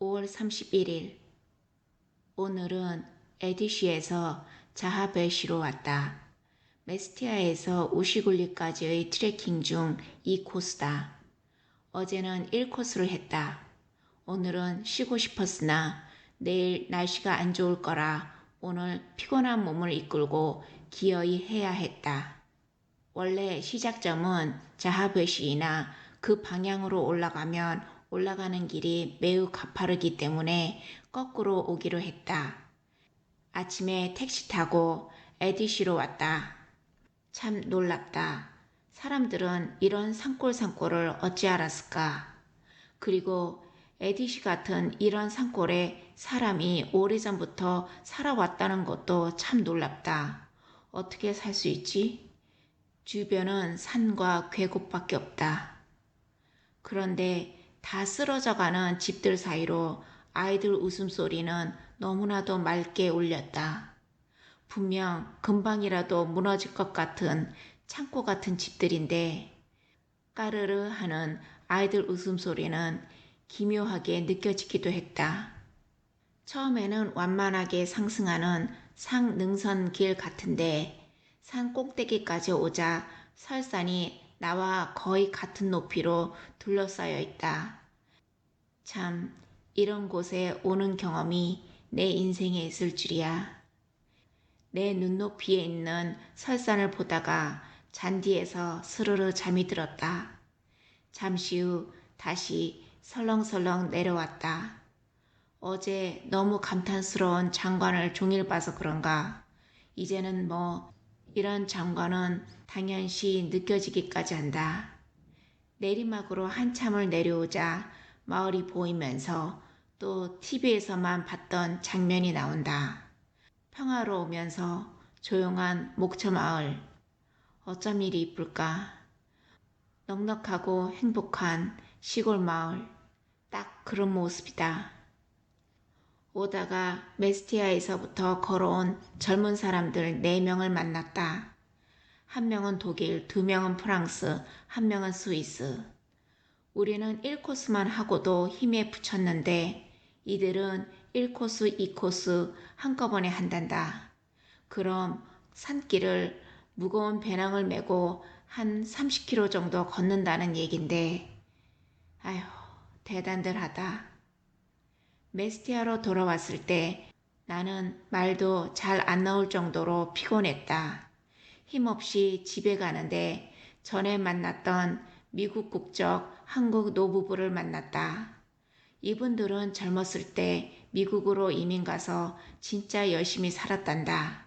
5월 31일 오늘은 에디시에서 자하베시로 왔다. 메스티아에서 우시굴리까지의 트레킹 중 2코스다. 어제는 1코스를 했다. 오늘은 쉬고 싶었으나 내일 날씨가 안 좋을 거라 오늘 피곤한 몸을 이끌고 기어이 해야 했다. 원래 시작점은 자하베시이나 그 방향으로 올라가면 올라가는 길이 매우 가파르기 때문에 거꾸로 오기로 했다. 아침에 택시 타고 에디시로 왔다. 참 놀랍다. 사람들은 이런 산골산골을 어찌 알았을까? 그리고 에디시 같은 이런 산골에 사람이 오래전부터 살아왔다는 것도 참 놀랍다. 어떻게 살 수 있지? 주변은 산과 계곡밖에 없다. 그런데 다 쓰러져가는 집들 사이로 아이들 웃음소리는 너무나도 맑게 울렸다. 분명 금방이라도 무너질 것 같은 창고 같은 집들인데 까르르 하는 아이들 웃음소리는 기묘하게 느껴지기도 했다. 처음에는 완만하게 상승하는 상능선 길 같은데 산 꼭대기까지 오자 설산이 나와 거의 같은 높이로 둘러싸여 있다. 참, 이런 곳에 오는 경험이 내 인생에 있을 줄이야. 내 눈높이에 있는 설산을 보다가 잔디에서 스르르 잠이 들었다. 잠시 후 다시 설렁설렁 내려왔다. 어제 너무 감탄스러운 장관을 종일 봐서 그런가. 이제는 뭐 이런 장관은 당연시 느껴지기까지 한다. 내리막으로 한참을 내려오자 마을이 보이면서 또 TV에서만 봤던 장면이 나온다. 평화로우면서 조용한 목초 마을. 어쩜 이리 이쁠까? 넉넉하고 행복한 시골 마을. 딱 그런 모습이다. 오다가 메스티아에서부터 걸어온 젊은 사람들 네 명을 만났다. 한 명은 독일, 두 명은 프랑스, 한 명은 스위스. 우리는 1코스만 하고도 힘에 붙였는데 이들은 1코스, 2코스 한꺼번에 한단다. 그럼 산길을 무거운 배낭을 메고 한 30km 정도 걷는다는 얘긴데, 아휴, 대단들 하다. 메스티아로 돌아왔을 때 나는 말도 잘 안 나올 정도로 피곤했다. 힘없이 집에 가는데 전에 만났던 미국 국적 한국 노부부를 만났다. 이분들은 젊었을 때 미국으로 이민 가서 진짜 열심히 살았단다.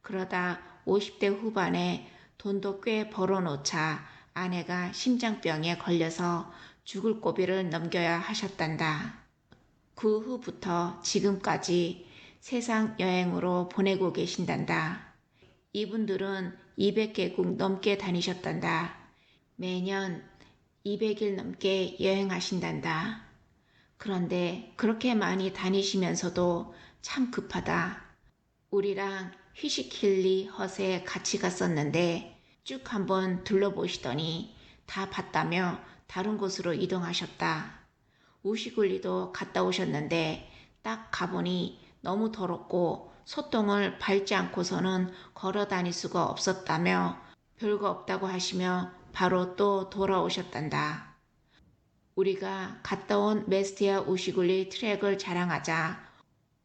그러다 50대 후반에 돈도 꽤 벌어놓자 아내가 심장병에 걸려서 죽을 고비를 넘겨야 하셨단다. 그 후부터 지금까지 세상 여행으로 보내고 계신단다. 이분들은 200개국 넘게 다니셨단다. 매년 200일 넘게 여행하신단다. 그런데 그렇게 많이 다니시면서도 참 급하다. 우리랑 휘시킬리 헛에 같이 갔었는데 쭉 한번 둘러보시더니 다 봤다며 다른 곳으로 이동하셨다. 우시굴리도 갔다 오셨는데 딱 가보니 너무 더럽고 소똥을 밟지 않고서는 걸어 다닐 수가 없었다며 별거 없다고 하시며 바로 또 돌아오셨단다. 우리가 갔다 온 메스티아 우시굴리 트랙을 자랑하자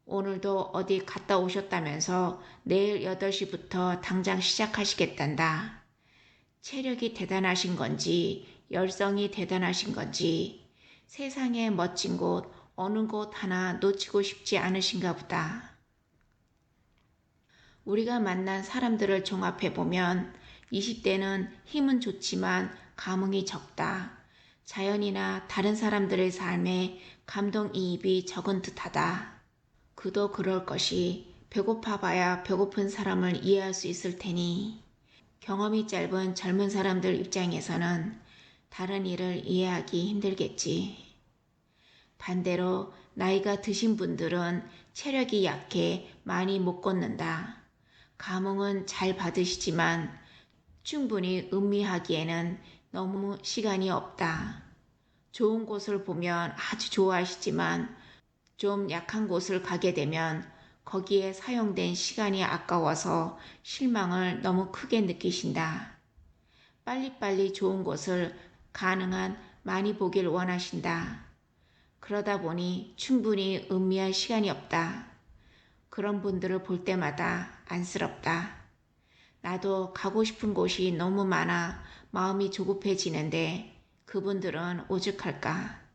오늘도 어디 갔다 오셨다면서 내일 8시부터 당장 시작하시겠단다. 체력이 대단하신 건지 열성이 대단하신 건지 세상에 멋진 곳 어느 곳 하나 놓치고 싶지 않으신가 보다. 우리가 만난 사람들을 종합해 보면 20대는 힘은 좋지만 감흥이 적다. 자연이나 다른 사람들의 삶에 감동이입이 적은 듯하다. 그도 그럴 것이 배고파 봐야 배고픈 사람을 이해할 수 있을 테니 경험이 짧은 젊은 사람들 입장에서는 다른 일을 이해하기 힘들겠지. 반대로 나이가 드신 분들은 체력이 약해 많이 못 걷는다. 감흥은 잘 받으시지만 충분히 음미하기에는 너무 시간이 없다. 좋은 곳을 보면 아주 좋아하시지만 좀 약한 곳을 가게 되면 거기에 사용된 시간이 아까워서 실망을 너무 크게 느끼신다. 빨리빨리 좋은 곳을 가능한 많이 보길 원하신다. 그러다 보니 충분히 음미할 시간이 없다. 그런 분들을 볼 때마다 안쓰럽다. 나도 가고 싶은 곳이 너무 많아 마음이 조급해지는데 그분들은 오죽할까.